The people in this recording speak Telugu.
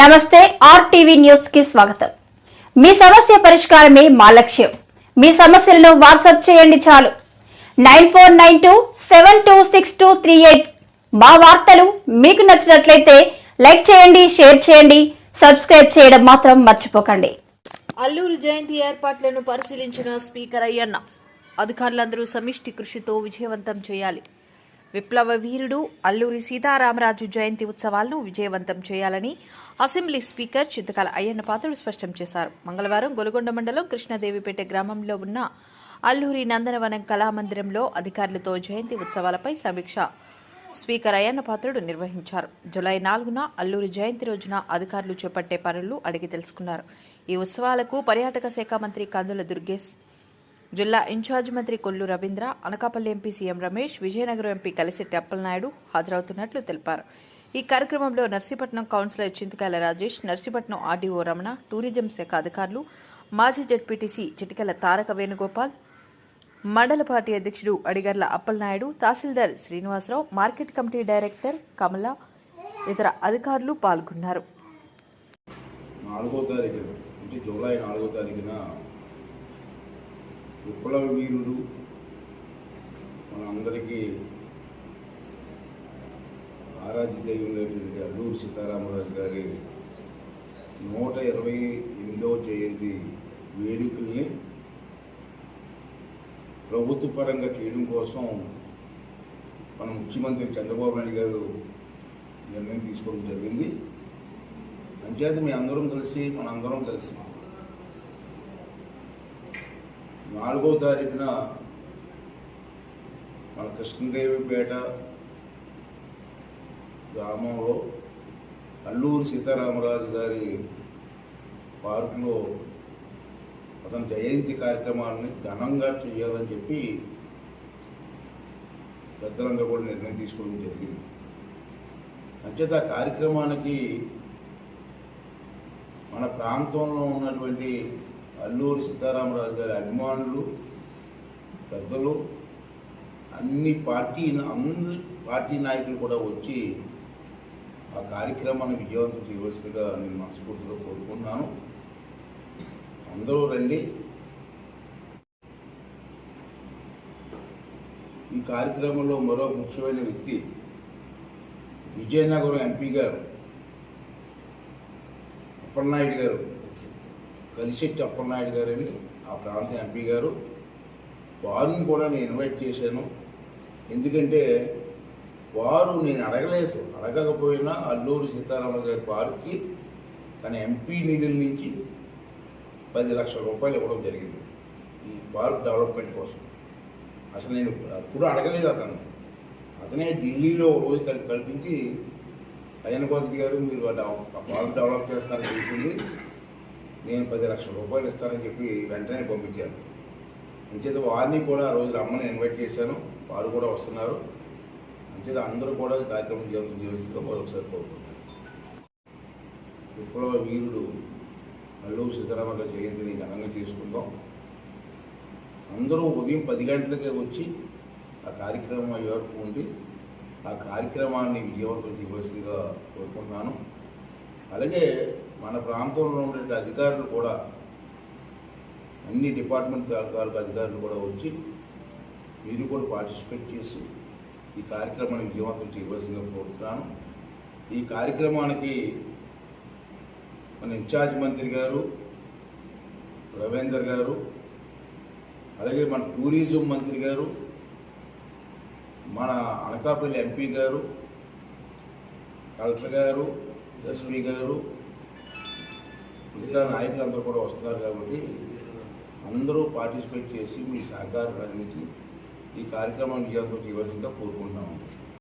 నమస్తే ఆర్టీవీ న్యూస్కి స్వాగతం. మీ సమస్య పరిష్కారమే మా లక్ష్యం. మీ సమస్యలను వాట్సాప్ చేయండి చాలు. Nine four nine two seven two six two three eight మా వార్తలు మీకు నచ్చినట్లయితే లైక్ చేయండి షేర్ చేయండి సబ్స్క్రైబ్ చేయడం మాత్రం మర్చిపోకండి. అల్లూరు జయంతి ఏర్పాట్లను పరిశీలించిన స్పీకర్ అయ్యన్న. అధికారులందరూ సమిష్టి కృషితో విజయవంతం చేయాలి. విప్లవ వీరుడు అల్లూరి సీతారామరాజు జయంతి ఉత్సవాలను విజయవంతం చేయాలని అసెంబ్లీ స్పీకర్ చింతకాల అయ్యన్న పాత్రుడు స్పష్టం చేశారు. మంగళవారం గొలగొండ మండలం కృష్ణదేవిపేట గ్రామంలో ఉన్న అల్లూరి నందనవనం కళామందిరంలో అధికారులతో జయంతి ఉత్సవాలపై సమీక్ష స్పీకర్ అయ్యన్న పాత్రుడు నిర్వహించారు. జులై నాలుగున అల్లూరి జయంతి రోజున అధికారులు చేపట్టే పనులు అడిగి తెలుసుకున్నారు. ఈ ఉత్సవాలకు పర్యాటక శాఖ మంత్రి కందుల దుర్గేష్ జిల్లా ఇన్ఛార్జ్ మంత్రి Kollu Ravindra Anakapalli MP CM Ramesh Vizianagaram MP కలిసి అప్పలనాయుడు హాజరవుతున్నట్లు తెలిపారు. ఈ కార్యక్రమంలో Narsipatnam councillor Chintakayala Rajesh Narsipatnam RDO Ramana tourism శాఖ అధికారులు మాజీ జడ్పీటీసీ చిటికల తారక వేణుగోపాల్ మండల పార్టీ అధ్యక్షుడు అడిగర్ల అప్పలనాయుడు తహసీల్దార్ Srinivasarao market committee director Kamala ఇతర అధికారులు పాల్గొన్నారు. నాలుగో తారీఖు జూలై నాలుగో తారీఖున విప్లవ వీరుడు మనందరికీ ఆరాధ్య దైవమైనటువంటి అల్లూరు సీతారామరాజు గారి నూట ఇరవై ఎనిమిదవ జయంతి వేడుకల్ని ప్రభుత్వ పరంగా చేయడం కోసం మన ముఖ్యమంత్రి చంద్రబాబు నాయుడు గారు నిర్ణయం తీసుకోవడం జరిగింది. అంచేత మీ అందరం కలిసి మనందరం కలిసి నాలుగో తారీఖున మన కృష్ణదేవిపేట గ్రామంలో అల్లూరు సీతారామరాజు గారి పార్కులో అతని జయంతి కార్యక్రమాన్ని ఘనంగా చేయాలని చెప్పి పెద్దలందరూ కూడా నిర్ణయం తీసుకోవడం జరిగింది. అంచేత కార్యక్రమానికి మన ప్రాంతంలో ఉన్నటువంటి అల్లూరి సీతారామరాజు గారి అభిమానులు పెద్దలు అన్ని పార్టీ అందరి పార్టీ నాయకులు కూడా వచ్చి ఆ కార్యక్రమాన్ని విజయవంతం చేయవలసిందిగా నేను మనస్ఫూర్తిగా కోరుకుంటున్నాను. అందరూ రండి. ఈ కార్యక్రమంలో మరో ముఖ్యమైన వ్యక్తి విజయనగరం ఎంపీ గారు అప్పలనాయుడు గారు. కలిశెట్టి అప్పలనాయుడు గారని ఆ ప్రాంత ఎంపీ గారు వారిని కూడా నేను ఇన్వైట్ చేశాను. ఎందుకంటే వారు నేను అడగలేదు అడగకపోయినా అల్లూరు సీతారామ గారి పార్క్కి తన ఎంపీ నిధుల నుంచి పది లక్షల రూపాయలు ఇవ్వడం జరిగింది ఈ పార్క్ డెవలప్మెంట్ కోసం. అసలు నేను అప్పుడు అడగలేదు అతను అతనే ఢిల్లీలో రోజు కలిపి కల్పించి అయ్యన్ గారు మీరు ఆ ఆ పార్క్ డెవలప్ చేస్తారని తెలిసింది. నేను పది లక్షల రూపాయలు ఇస్తానని చెప్పి వెంటనే పంపించాను అంచేత వారిని కూడా ఆ రోజు రమ్మని ఇన్వైట్ చేశాను. వారు కూడా వస్తున్నారు. అంచేత అందరూ కూడా కార్యక్రమం జీవితం జీవిస్తుందో మరొకసారి కోరుకుంటున్నాను. విప్లవ వీరుడు అల్లూరు సీతారామరాజు జయంతిని ఘనంగా చేసుకుందాం అందరూ ఉదయం పది గంటలకే వచ్చి ఆ కార్యక్రమం వరకు ఉండి ఆ కార్యక్రమాన్ని విజయవంతం చేయవలసిందిగా కోరుకుంటున్నాను. అలాగే మన ప్రాంతంలో ఉండే అధికారులు కూడా అన్ని డిపార్ట్మెంట్ తాలూకాలకు అధికారులు కూడా వచ్చి మీరు కూడా పార్టిసిపేట్ చేసి ఈ కార్యక్రమాన్ని విజయవంతం చేయవలసిందిగా కోరుతున్నాను. ఈ కార్యక్రమానికి మన ఇన్ఛార్జ్ మంత్రి గారు రవీందర్ గారు అలాగే మన టూరిజం మంత్రి గారు మన అనకాపల్లి ఎంపీ గారు కలెక్టర్ గారు ఎస్పీ గారు ఇంకా నాయకులందరూ కూడా వస్తున్నారు కాబట్టి అందరూ పార్టిసిపేట్ చేసి మీ సహకారం అందించి ఈ కార్యక్రమాన్ని విజయవంతం చేయవలసిందిగా కోరుకుంటున్నాము